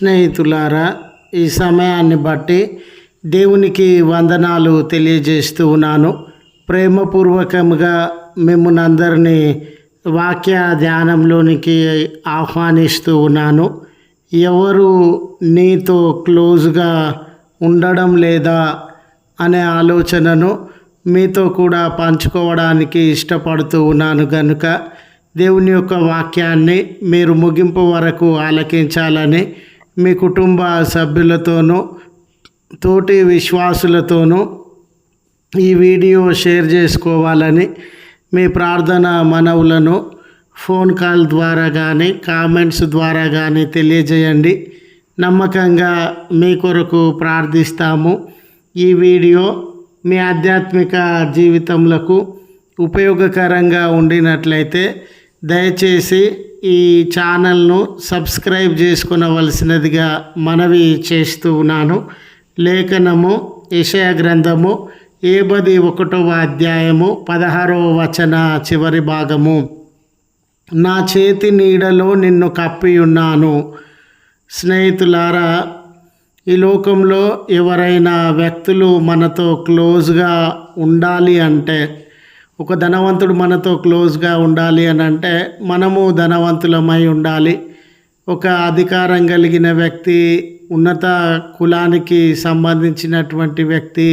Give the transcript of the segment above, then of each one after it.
స్నేహితులారా ఈ సమయాన్ని బట్టి దేవునికి వందనాలు తెలియజేస్తూ ఉన్నాను. ప్రేమపూర్వకంగా మిమ్మల్ని అందరినీ వాక్య ధ్యానంలోనికి ఆహ్వానిస్తూ ఉన్నాను. ఎవరు నీతో క్లోజ్గా ఉండడం లేదా అనే ఆలోచనను మీతో కూడా పంచుకోవడానికి ఇష్టపడుతూ ఉన్నాను కనుక దేవుని యొక్క వాక్యాన్ని మీరు ముగింపు వరకు ఆలకించాలని మీ కుటుంబ సభ్యులతోనూ తోటి విశ్వాసులతోనూ ఈ వీడియో షేర్ చేసుకోవాలని మీ ప్రార్థన మనవులను ఫోన్ కాల్ ద్వారా కానీ కామెంట్స్ ద్వారా కానీ తెలియజేయండి. నమ్మకంగా మీ కొరకు ప్రార్థిస్తాము. ఈ వీడియో మీ ఆధ్యాత్మిక జీవితములకు ఉపయోగకరంగా ఉండినట్లయితే దయచేసి ఈ ఛానల్ను సబ్స్క్రైబ్ చేసుకునవలసినదిగా మనవి చేస్తూ ఉన్నాను. లేఖనము యషయ గ్రంథము ఏబది ఒకటవ అధ్యాయము పదహారవ వచన చివరి భాగము. నా చేతి నీడలో నిన్ను కప్పి ఉన్నాను. స్నేహితులారా ఈ లోకంలో ఎవరైనా వ్యక్తులు మనతో క్లోజ్గా ఉండాలి అంటే ఒక ధనవంతుడు మనతో క్లోజ్గా ఉండాలి అని అంటే మనము ధనవంతులమై ఉండాలి. ఒక అధికారం కలిగిన వ్యక్తి ఉన్నత కులానికి సంబంధించినటువంటి వ్యక్తి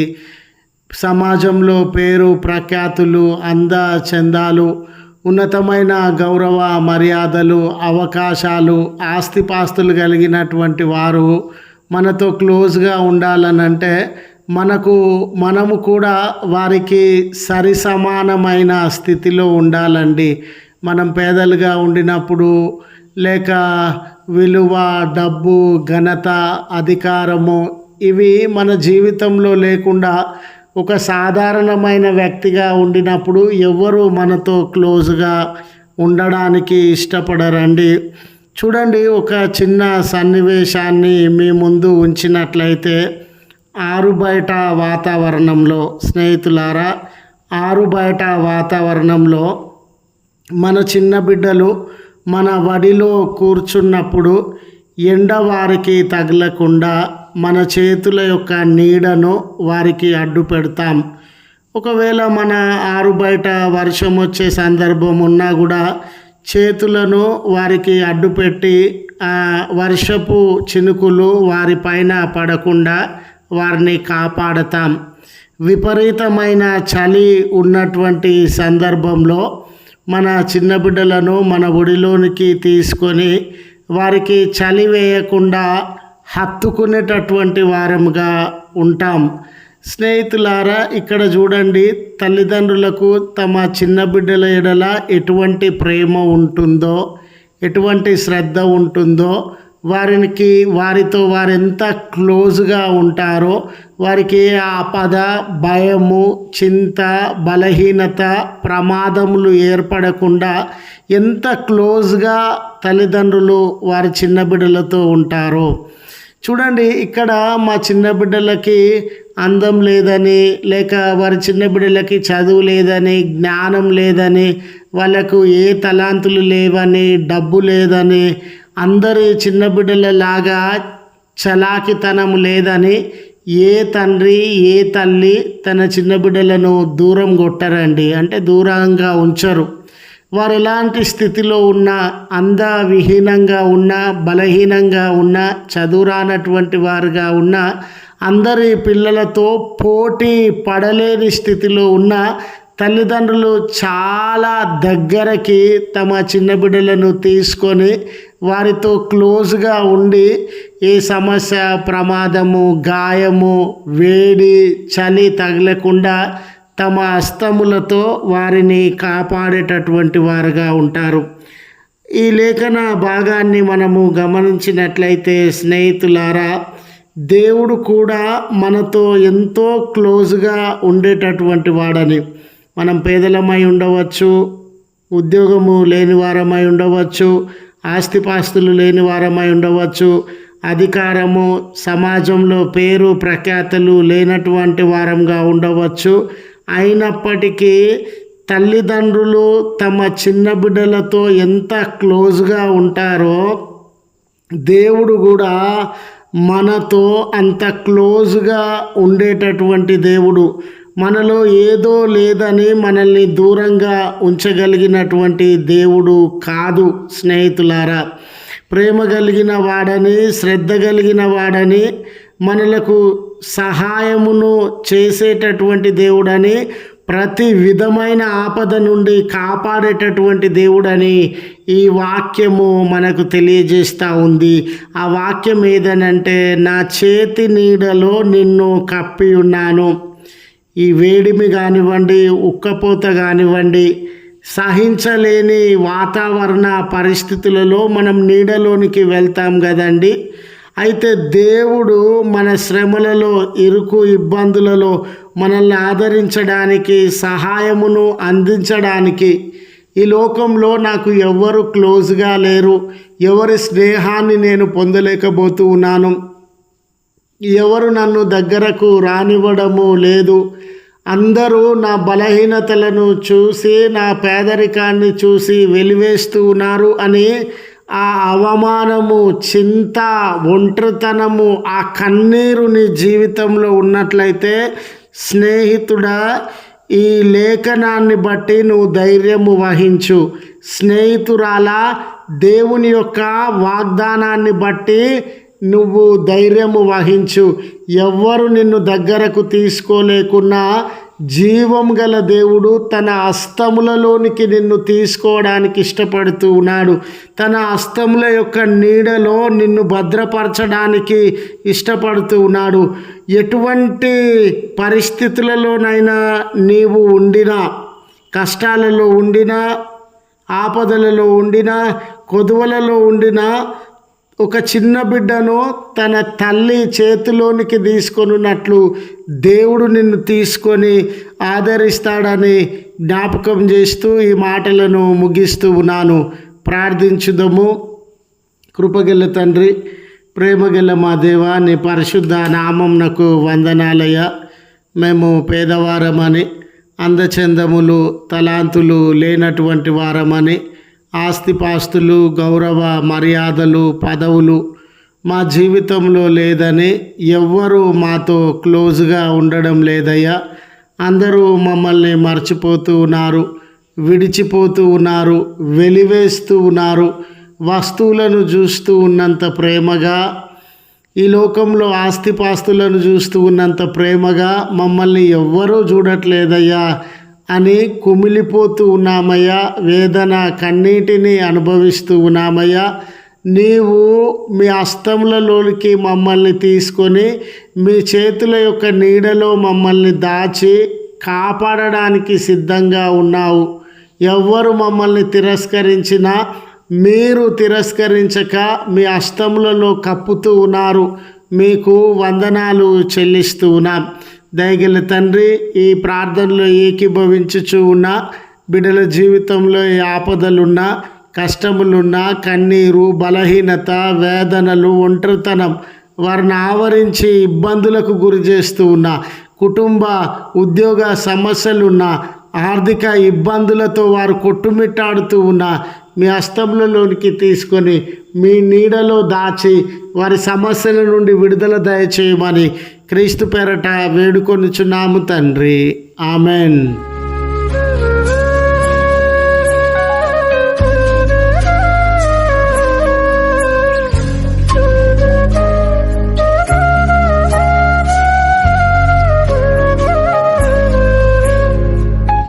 సమాజంలో పేరు ప్రఖ్యాతులు అంద చందాలు ఉన్నతమైన గౌరవ మర్యాదలు అవకాశాలు ఆస్తిపాస్తులు కలిగినటువంటి వారు మనతో క్లోజ్గా ఉండాలనంటే మనకు మనము కూడా వారికి సరి సమానమైన స్థితిలో ఉండాలండి. మనం పేదలుగా ఉండినప్పుడు లేక విలువ డబ్బు ఘనత అధికారము ఇవి మన జీవితంలో లేకుండా ఒక సాధారణమైన వ్యక్తిగా ఉండినప్పుడు ఎవ్వరు మనతో క్లోజ్గా ఉండడానికి ఇష్టపడరండి. చూడండి ఒక చిన్న సన్నివేశాన్ని మీ ముందు ఉంచినట్లయితే ఆరు బయట వాతావరణంలో స్నేహితులారా ఆరు బయట వాతావరణంలో మన చిన్న బిడ్డలు మన వడిలో కూర్చున్నప్పుడు ఎండ వారికి తగలకుండా మన చేతుల యొక్క నీడను వారికి అడ్డు పెడతాం. ఒకవేళ మన ఆరు బయట వర్షం వచ్చే సందర్భం ఉన్నా కూడా చేతులను వారికి అడ్డుపెట్టి ఆ వర్షపు చినుకులు వారిపైన పడకుండా వారిని కాపాడతాం. విపరీతమైన చలి ఉన్నటువంటి సందర్భంలో మన చిన్న బిడ్డలను మన ఒడిలోనికి తీసుకొని వారికి చలి వేయకుండా హత్తుకునేటటువంటి వారముగా ఉంటాం. స్నేహితులారా ఇక్కడ చూడండి తల్లిదండ్రులకు తమ చిన్న బిడ్డల ఎడల ఎటువంటి ప్రేమ ఉంటుందో ఎటువంటి శ్రద్ధ ఉంటుందో వారికి వారితో వారు ఎంత క్లోజ్గా ఉంటారో వారికి ఆపద భయము చింత బలహీనత ప్రమాదములు ఏర్పడకుండా ఎంత క్లోజ్గా తల్లిదండ్రులు వారి చిన్న బిడ్డలతో ఉంటారో. చూడండి ఇక్కడ మా చిన్న బిడ్డలకి అందం లేదని లేక వారి చిన్న బిడ్డలకి చదువు లేదని జ్ఞానం లేదని వాళ్ళకు ఏ తలాంతులు లేవని డబ్బు లేదని అందరూ చిన్న బిడ్డలలాగా చలాకితనం లేదని ఏ తండ్రి ఏ తల్లి తన చిన్న బిడ్డలను దూరం కొట్టరండి. అంటే దూరంగా ఉంచరు. వారు ఎలాంటి స్థితిలో ఉన్నా అందవిహీనంగా ఉన్నా బలహీనంగా ఉన్నా చదువురానటువంటి వారుగా ఉన్నా అందరి పిల్లలతో పోటీ పడలేని స్థితిలో ఉన్న తల్లిదండ్రులు చాలా దగ్గరకి తమ చిన్న బిడ్డలను తీసుకొని వారితో క్లోజ్గా ఉండి ఏ సమస్య ప్రమాదము గాయము వేడి చలి తగలకుండా తమ హస్తములతో వారిని కాపాడేటటువంటి వారుగా ఉంటారు. ఈ లేఖన భాగాన్ని మనము గమనించినట్లయితే స్నేహితులారా దేవుడు కూడా మనతో ఎంతో క్లోజ్గా ఉండేటటువంటి వాడని. మనం పేదలమై ఉండవచ్చు ఉద్యోగము లేని వారమై ఉండవచ్చు ఆస్తిపాస్తులు లేని వారమై ఉండవచ్చు అధికారము సమాజంలో పేరు ప్రఖ్యాతలు లేనటువంటి వారంగా ఉండవచ్చు. అయినప్పటికీ తల్లిదండ్రులు తమ చిన్న బిడ్డలతో ఎంత క్లోజ్గా ఉంటారో దేవుడు కూడా మనతో అంత క్లోజ్గా ఉండేటటువంటి దేవుడు. మనలో ఏదో లేదని మనల్ని దూరంగా ఉంచగలిగినటువంటి దేవుడు కాదు స్నేహితులారా. ప్రేమ కలిగిన వాడని శ్రద్ధ కలిగిన వాడని మనలకు సహాయమును చేసేటటువంటి దేవుడని ప్రతి విధమైన ఆపద నుండి కాపాడేటటువంటి దేవుడని ఈ వాక్యము మనకు తెలియజేస్తూ ఉంది. ఆ వాక్యం ఏదనంటే నా చేతి నీడలో నిన్ను కప్పి ఉన్నాను. ఈ వేడిమి కానివ్వండి ఉక్కపోత కానివ్వండి సహించలేని వాతావరణ పరిస్థితులలో మనం నీడలోనికి వెళ్తాం కదండి. అయితే దేవుడు మన శ్రమలలో ఇరుకు ఇబ్బందులలో మనల్ని ఆదరించడానికి సహాయమును అందించడానికి ఈ లోకంలో నాకు ఎవరు క్లోజ్గా లేరు. ఎవరి స్నేహాన్ని నేను పొందలేకపోతూ ఉన్నాను. ఎవరు నన్ను దగ్గరకు రానివ్వడము లేదు. అందరూ నా బలహీనతలను చూసి నా పేదరికాన్ని చూసి వెలివేస్తూ ఉన్నారు అని ఆ అవమానము చింత ఒంటరితనము ఆ కన్నీరు నీ జీవితంలో ఉన్నట్లయితే స్నేహితుడా ఈ లేఖనాన్ని బట్టి నువ్వు ధైర్యము వహించు. స్నేహితురాల దేవుని యొక్క వాగ్దానాన్ని బట్టి నువ్వు ధైర్యము వహించు. ఎవ్వరు నిన్ను దగ్గరకు తీసుకోలేకున్నా జీవం గల దేవుడు తన అస్తములలోనికి నిన్ను తీసుకోవడానికి ఇష్టపడుతూ ఉన్నాడు. తన అస్తముల యొక్క నీడలో నిన్ను భద్రపరచడానికి ఇష్టపడుతూ ఉన్నాడు. ఎటువంటి పరిస్థితులలోనైనా నీవు ఉండినా కష్టాలలో ఉండినా ఆపదలలో ఉండినా కొదువలలో ఉండినా ఒక చిన్న బిడ్డను తన తల్లి చేతిలోనికి తీసుకొనున్నట్లు దేవుడు నిన్ను తీసుకొని ఆదరిస్తాడని జ్ఞాపకం చేస్తూ ఈ మాటలను ముగిస్తూ ఉన్నాను. ప్రార్థించుదము. కృపగల తండ్రి ప్రేమగల మా దేవ నీ పరిశుద్ధ నామంనకు వందనాలయ మేము పేదవారమని అందచందములు తలాంతులు లేనటువంటి వారమని ఆస్తిపాస్తులు గౌరవ మర్యాదలు పదవులు మా జీవితంలో లేదని ఎవ్వరూ మాతో క్లోజ్గా ఉండడం లేదయ్యా. అందరూ మమ్మల్ని మర్చిపోతూ ఉన్నారు విడిచిపోతూ ఉన్నారు వెలివేస్తూ ఉన్నారు వస్తువులను చూస్తూ ఉన్నంత ప్రేమగా ఈ లోకంలో ఆస్తిపాస్తులను చూస్తూ ఉన్నంత ప్రేమగా మమ్మల్ని ఎవ్వరూ చూడట్లేదయ్యా. అని కుమిలిపోతూ ఉన్నామయ్యా. వేదన కన్నీటిని అనుభవిస్తూ ఉన్నామయ్యా. నీవు మీ హస్తములలోనికి మమ్మల్ని తీసుకొని మీ చేతుల యొక్క నీడలో మమ్మల్ని దాచి కాపాడడానికి సిద్ధంగా ఉన్నావు. ఎవ్వరు మమ్మల్ని తిరస్కరించినా మీరు తిరస్కరించక మీ అస్తములలో కప్పుతూ ఉన్నారు. మీకు వందనాలు చెల్లిస్తూ ఉన్నాం. దయగల తండ్రి ఈ ప్రార్థనలో ఏకీభవించుచు ఉన్న బిడ్డల జీవితంలో ఏ ఆపదలున్నా కష్టములున్నా కన్నీరు బలహీనత వేదనలు ఒంటరితనం వారిని ఆవరించి ఇబ్బందులకు గురి చేస్తూ ఉన్న కుటుంబ ఉద్యోగ సమస్యలున్న ఆర్థిక ఇబ్బందులతో వారు కొట్టుమిట్టాడుతూ ఉన్న మీ అస్తంలోనికి తీసుకొని మీ నీడలో దాచి వారి సమస్యల నుండి విడుదల దయచేయమని క్రీస్తు పేరట వేడుకొనుచున్నాము తండ్రి. ఆమెన్.